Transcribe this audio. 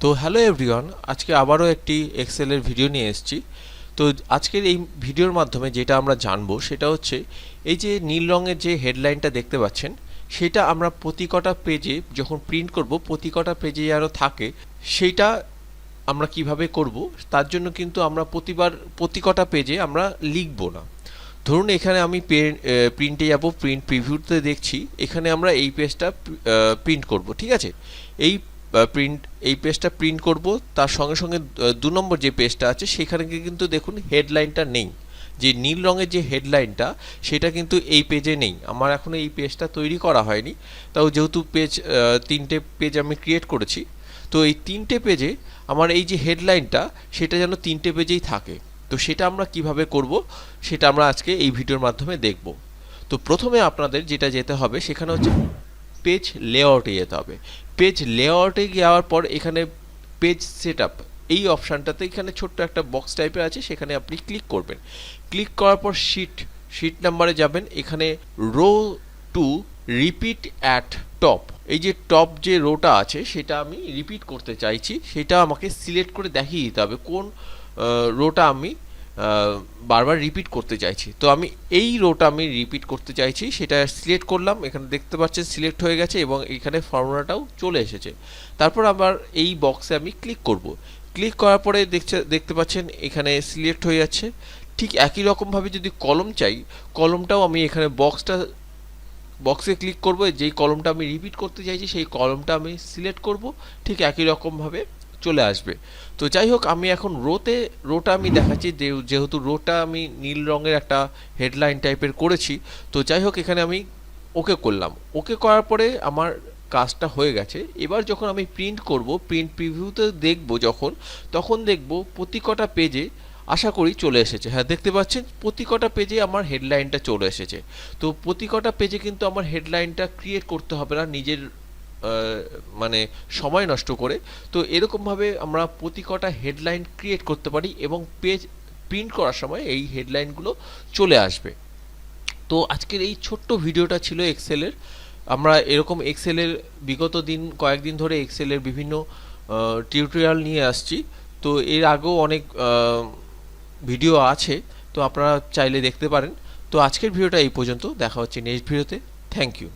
তো hello everyone, আজকে আবারও একটি এক্সেলের ভিডিও নিয়ে এসেছি। তো আজকের এই ভিডিওর মাধ্যমে যেটা আমরা জানব সেটা হচ্ছে, এই যে নীল রঙের যে হেডলাইনটা দেখতে পাচ্ছেন, সেটা আমরা প্রতি কটা পেজে যখন প্রিন্ট করব, প্রতি কটা পেজে যেন থাকে, সেইটা আমরা কীভাবে করব, তার জন্য কিন্তু আমরা প্রতিবার, প্রতি কটা পেজে আমরা লিখব না। ধরুন এখানে আমি প্রিন্টে যাব প্রিন্ট প্রিভিউতে দেখছি, এখানে আমরা এই পেজটা প্রিন্ট করব, ঠিক আছে? এই প্রিন্ট এই পেজটা প্রিন্ট করব, তার সঙ্গে সঙ্গে দু নম্বর যে পেজটা আছে, সেখানে কিন্তু দেখুন হেডলাইনটা নেই। যে নীল রঙের যে হেডলাইনটা সেটা কিন্তু এই পেজে নেই। আমার এখনও এই পেজটা তৈরি করা হয়নি। তাও যেহেতু পেজ তিনটে পেজ আমি ক্রিয়েট করেছি, তো এই তিনটে পেজে আমার এই যে হেডলাইনটা সেটা যেন তিনটে পেজেই থাকে। তো সেটা আমরা কীভাবে করব, সেটা আমরা আজকে এই ভিডিওর মাধ্যমে দেখব। তো প্রথমে আপনাদের যেটা যেতে হবে, সেখানে হচ্ছে পেজ লেআউটে যেতে হবে। পেজ লেআউটে যাওয়ার পর এখানে পেজ সেট এই অপশানটাতে এখানে ছোট্ট একটা বক্স টাইপের আছে, সেখানে আপনি ক্লিক করবেন। ক্লিক করার পর শিট শিট নাম্বারে যাবেন। এখানে row to repeat at top এই যে টপ যে রোটা আছে, সেটা আমি রিপিট করতে চাইছি। সেটা আমাকে সিলেক্ট করে দেখিয়ে দিতে হবে। কোন রোটা আমি বারবার রিপিট করতে চাইছি। তো আমি এই রোটা আমি রিপিট করতে চাইছি, সেটা সিলেক্ট করলাম, এখানে দেখতে পাচ্ছেন সিলেক্ট হয়ে গেছে এবং এখানে ফর্মুলাটাও চলে এসেছে। তারপর আবার এই বক্সে আমি ক্লিক করব। ক্লিক করার পরে দেখছে, দেখতে পাচ্ছেন এখানে সিলেক্ট হয়ে যাচ্ছে। ঠিক একই রকমভাবে যদি কলম চাই কলমটাও আমি এখানে বক্সটা বক্সে ক্লিক করব। যেই কলমটা আমি রিপিট করতে চাইছি, সেই কলমটা আমি সিলেক্ট করব। ঠিক একই রকমভাবে চলে আসবে। তো যাই হোক, আমি এখন রোতে, রোটা আমি দেখাচ্ছি যেহেতু রোটা আমি নীল রঙের একটা হেডলাইন টাইপের করেছি, তো যাই হোক, এখানে আমি ওকে করলাম। ওকে করার পরে আমার কাজটা হয়ে গেছে। এবার যখন আমি প্রিন্ট করব, প্রিন্ট প্রিভিউতে দেখব যখন, তখন দেখব প্রতি কটা পেজে আশা করি চলে এসেছে। হ্যাঁ দেখতে পাচ্ছেন? প্রতি কটা পেজে আমার হেডলাইনটা চলে এসেছে। তো প্রতি কটা পেজে কিন্তু আমার হেডলাইনটা ক্রিয়েট করতে হবে না, নিজের মানে সময় নষ্ট করে। তো এরকমভাবে আমরা প্রতি কটা হেডলাইন ক্রিয়েট করতে পারি এবং পেজ প্রিন্ট করার সময় এই হেডলাইনগুলো চলে আসবে। তো আজকের এই ছোট্ট ভিডিওটা ছিল এক্সেলের আমরা এরকম এক্সেলের বিগত দিন, কয়েকদিন ধরে এক্সেলের বিভিন্ন টিউটোরিয়াল নিয়ে আসছি। তো এর আগেও অনেক ভিডিও আছে। তো আপনারা চাইলে দেখতে পারেন। তো আজকের ভিডিওটা এই পর্যন্ত। দেখা হচ্ছে নেক্সট ভিডিওতে থ্যাংক ইউ